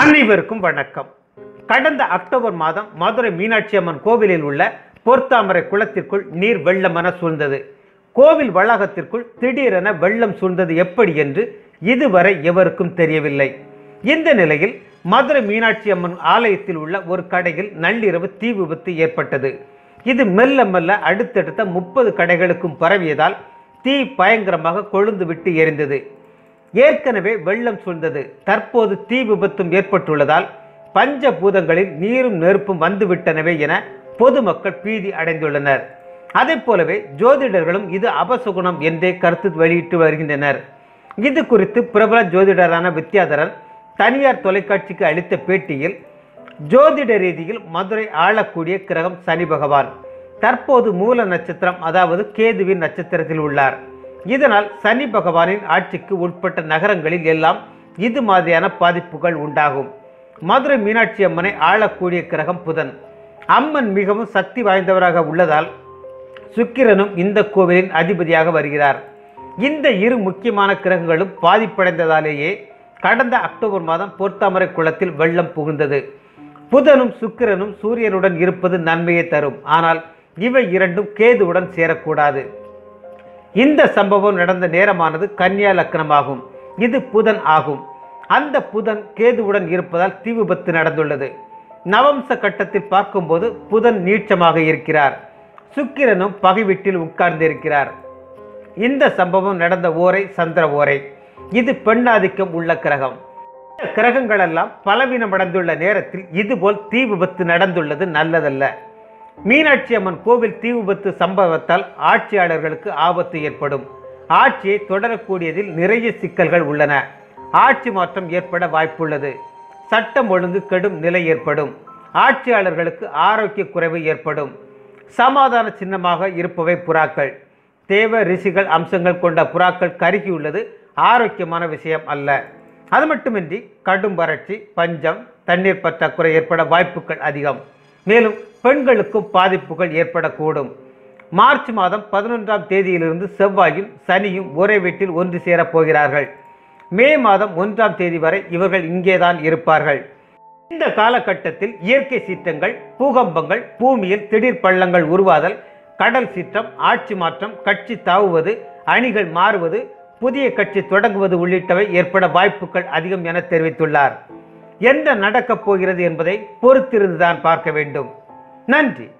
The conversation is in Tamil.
அனைவருக்கும் வணக்கம். கடந்த அக்டோபர் மாதம் மதுரை மீனாட்சி அம்மன் கோவிலில் உள்ள பொர்த்தாமரை குளத்திற்குள் நீர் வெள்ளமென சூழ்ந்தது. கோவில் வளாகத்திற்குள் திடீரென வெள்ளம் சூழ்ந்தது எப்படி என்று இதுவரை எவருக்கும் தெரியவில்லை. இந்த நிலையில் மதுரை மீனாட்சி அம்மன் ஆலயத்தில் உள்ள ஒரு கடையில் நள்ளிரவு தீ விபத்து ஏற்பட்டது. இது மெல்ல மெல்ல அடுத்தடுத்த முப்பது கடைகளுக்கும் பரவியதால் தீ பயங்கரமாக கொழுந்து விட்டு எரிந்தது. ஏற்கனவே வெள்ளம் சூழ்ந்தது. தற்போது தீ விபத்தும் ஏற்பட்டுள்ளதால் பஞ்ச பூதங்களில் நீரும் நெருப்பும் வந்துவிட்டனவே என பொதுமக்கள் பீதி அடைந்துள்ளனர். அதைப் போலவே ஜோதிடர்களும் இது அபசுகுணம் என்றே கருத்து வெளியிட்டு வருகின்றனர். இது குறித்து பிரபல ஜோதிடரான வித்யாதரன் தனியார் தொலைக்காட்சிக்கு அளித்த பேட்டியில் ஜோதிட ரீதியில் மதுரை ஆளக்கூடிய கிரகம் சனி பகவான். தற்போது மூல நட்சத்திரம் அதாவது கேதுவின் நட்சத்திரத்தில் உள்ளார். இதனால் சனி பகவானின் ஆட்சிக்கு உட்பட்ட நகரங்களில் எல்லாம் இது மாதிரியான பாதிப்புகள் உண்டாகும். மதுரை மீனாட்சி அம்மனை ஆளக்கூடிய கிரகம் புதன். அம்மன் மிகவும் சக்தி வாய்ந்தவராக உள்ளதால் சுக்கிரனும் இந்த கோவிலின் அதிபதியாக வருகிறார். இந்த இரு முக்கியமான கிரகங்களும் பாதிப்படைந்ததாலேயே கடந்த அக்டோபர் மாதம் பொற்தாமரை குளத்தில் வெள்ளம் புகுந்தது. புதனும் சுக்கிரனும் சூரியனுடன் இருப்பது நன்மையை தரும். ஆனால் இவை இரண்டும் கேதுவுடன் சேரக்கூடாது. இந்த சம்பவம் நடந்த நேரமானது கன்னியா லக்னமாகும். இது புதன் ஆகும். அந்த புதன் கேதுவுடன் இருப்பதால் தீ விபத்து நடந்துள்ளது. நவம்ச கட்டத்தில் பார்க்கும்போது புதன் நீட்சமாக இருக்கிறார். சுக்கிரனும் பகை வீட்டில் உட்கார்ந்திருக்கிறார் இந்த சம்பவம் நடந்த ஓரை சந்திர ஓரை. இது பெண்ணாதிக்கம் உள்ள கிரகம். கிரகங்களெல்லாம் பலவீனமடைந்துள்ள நேரத்தில் இதுபோல் தீ விபத்து நடந்துள்ளது நல்லதல்ல. மீனாட்சி அம்மன் கோவில் தீ விபத்து சம்பவத்தால் ஆட்சியாளர்களுக்கு ஆபத்து ஏற்படும். ஆட்சியை தொடரக்கூடியதில் நிறைய சிக்கல்கள் உள்ளன. ஆட்சி மாற்றம் ஏற்பட வாய்ப்புள்ளது. சட்டம் ஒழுங்கு கெடும் நிலை ஏற்படும். ஆட்சியாளர்களுக்கு ஆரோக்கிய குறைவு ஏற்படும். சமாதான சின்னமாக இருப்பவை புறாக்கள். தேவ ரிஷிகள் அம்சங்கள் கொண்ட புறாக்கள் கருகியுள்ளது ஆரோக்கியமான விஷயம் அல்ல. அது மட்டுமின்றி கடும் வறட்சி பஞ்சம் தண்ணீர் பற்றாக்குறை ஏற்பட வாய்ப்புகள் அதிகம். மேலும் பெண்களுக்கும் பாதிப்புகள் ஏற்படக்கூடும். மார்ச் மாதம் பதினொன்றாம் தேதியிலிருந்து செவ்வாயும் சனியும் ஒரே வீட்டில் ஒன்று சேரப் போகிறார்கள் மே மாதம் ஒன்றாம் தேதி வரை இவர்கள் இங்கேதான் இருப்பார்கள். இந்த காலகட்டத்தில் இயற்கை சீற்றங்கள் பூகம்பங்கள் பூமியில் திடீர் பள்ளங்கள் உருவாதல் கடல் சீற்றம் ஆட்சி மாற்றம் கட்சி தாவுவது அணிகள் மாறுவது புதிய கட்சி தொடங்குவது உள்ளிட்டவை ஏற்பட வாய்ப்புகள் அதிகம் என தெரிவித்துள்ளார். என்ன நடக்கப் போகிறது என்பதை பொறுத்திருந்துதான் பார்க்க வேண்டும். நன்றி.